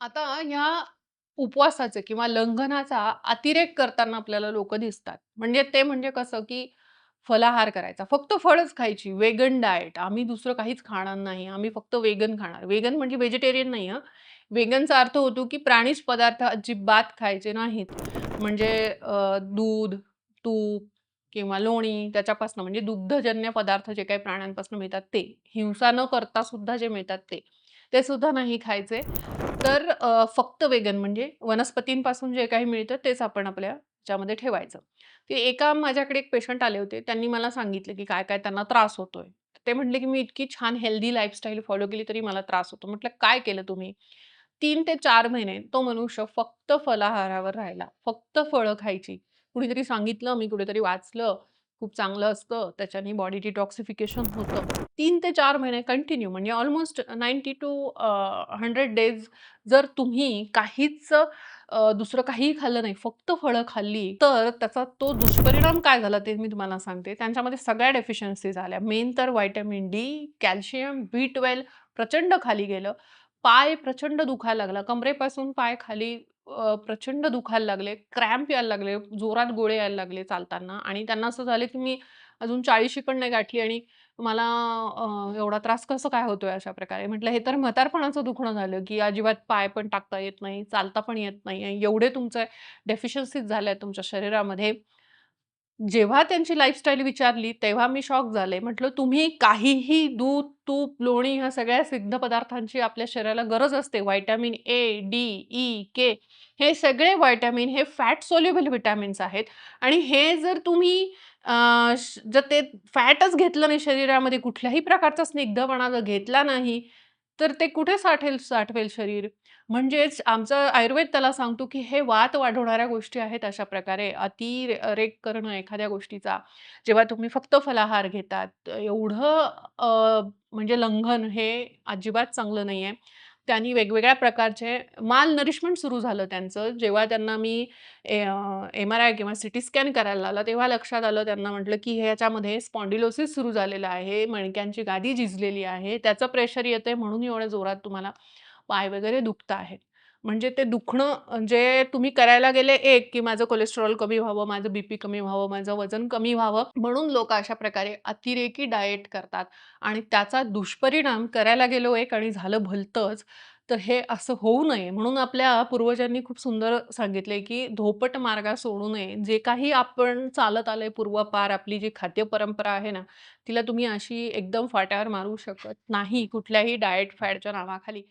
आता ह्या उपवासाचे किंवा लंघनाचा अतिरेक करताना आपल्याला लोक दिसतात. म्हणजे ते म्हणजे कसं, की फलाहार करायचा. फक्त फळच खायची. Vegan diet. आम्ही दुसरं काहीच खाणार नाही. आम्ही फक्त वेगन खाणार. वेगन म्हणजे व्हेजिटेरियन नाही हां. वेगनचा अर्थ होतो, की प्राणिज पदार्थ अजिबात खायचे नाहीत. म्हणजे दूध, तूप किंवा लोणी त्याच्यापासून म्हणजे दुग्धजन्य पदार्थ जे काही प्राण्यांपासून मिळतात ते. हिंसा न करता सुद्धा जे मिळतात ते. ते सुद्धा नाही खायचे. तर फक्त वेगन म्हणजे वनस्पतींपासून जे काही मिळतं तेच आपण आपल्या ज्यामध्ये ठेवायचं. ते एका माझ्याकडे एक पेशंट आले होते. त्यांनी मला सांगितलं, की काय-काय त्यांना त्रास होतोय. ते म्हटले, की "मी इतकी छान हेल्दी लाईफस्टाईल फॉलो केली तरी मला त्रास होतो." म्हटलं, "काय केलं तुम्ही?" तीन ते चार महिने तो मनुष्य फक्त फलाहारावर राहिला. फक्त फळं खायची. कुणीतरी सांगितलं, मी कुठेतरी वाचलं, खूप चांगलं असतं, त्याच्याने बॉडी डिटॉक्सिफिकेशन होतं. तीन ते चार महिने कंटिन्यू म्हणजे almost ninety to hundred days जर तुम्ही काहीच दुसरं काहीही खाल्लं नाही, फक्त फळं खाल्ली, तर त्याचा तो दुष्परिणाम काय झाला ते मी तुम्हाला सांगते. त्यांच्यामध्ये सगळ्या डेफिशियन्सीज आल्या. मेन तर व्हायटॅमिन डी, कॅल्शियम, बी12 प्रचंड खाली गेलं. पाय प्रचंड दुखायला लागला. कमरेपासून पाय खाली प्रचंड दुखायला लागले. क्रॅम्प यायला लागले. जोरात गोळे यायला लागले चालताना आणि त्यांना असं झालं, की मी अजून 40शी पण नाही गाठली आणि मला एवढा त्रास कसं काय होतोय अशा प्रकारे. म्हटलं हे तर म्हातारपणाचं दुखणं झालं, की अजिबात पाय पण टाकता येत नाही, चालता पण येत नाही. एवढे तुमचे डेफिशियन्सीज झाल्या तुमच्या शरीरामध्ये. जेव्हा त्यांची लाईफस्टाईल विचारली, तेव्हा मी शॉक झाले. म्हटलं, "तुम्ही काहीही दूध, तूप, लोणी ह्या सगळ्या सिद्ध पदार्थांची आपल्या शरीराला गरज असते. Vitamin A, D, E, K हे सगळे व्हायटॅमिन हे फॅट सोल्युबल व्हिटॅमिन्स आहेत आणि हे जर तुम्ही जर ते फॅटच घेतलं नाही शरीरामध्ये, कुठल्याही प्रकारचा स्निग्धपणा जर घेतला नाही, तर ते कुठे साठेल साठवेल शरीर? म्हणजेच आमचं आयुर्वेद त्याला सांगतो, की हे वात वाढवणाऱ्या गोष्टी आहेत अशा प्रकारे. अतिरेक करणं एखाद्या गोष्टीचा, जेव्हा तुम्ही फक्त फलाहार घेतात, एवढं म्हणजे लंघन हे अजिबात चांगलं नाही आहे त्यांनी वेगवेगळ्या प्रकारचे माल नरिशमेंट सुरू झालं त्यांचं. जेव्हा त्यांना मी ए एम-आर-आय किंवा सी टी स्कॅन करायला लावला, तेव्हा लक्षात आलं त्यांना म्हटलं, की ह्याच्यामध्ये स्पॉन्डिलोसिस सुरू झालेलं आहे, मणक्यांची गादी झिजलेली आहे, त्याचं प्रेशर येतंय म्हणून एवढ्या जोरात तुम्हाला पाय वगैरे दुखत आहेत. म्हणजे ते दुखणं जे तुम्ही करायला गेले एक, की माझं कोलेस्ट्रॉल कमी व्हावं, माझं बीपी कमी व्हावं, माझं वजन कमी व्हावं, म्हणून लोक अशा प्रकारे अतिरेकी डाएट करतात आणि त्याचा दुष्परिणाम करायला गेलो एक आणि झालं भलतंच. तर हे असं होऊ नये म्हणून आपल्या पूर्वजांनी खूप सुंदर सांगितले की धोपट मार्गा सोडू नये. जे काही आपण चालत आलोय पूर्वापार आपली जी खाद्य परंपरा आहे ना, तिला तुम्ही अशी एकदम फाट्यावर मारू शकत नाही कुठल्याही डाएट फॅडच्या नावाखाली.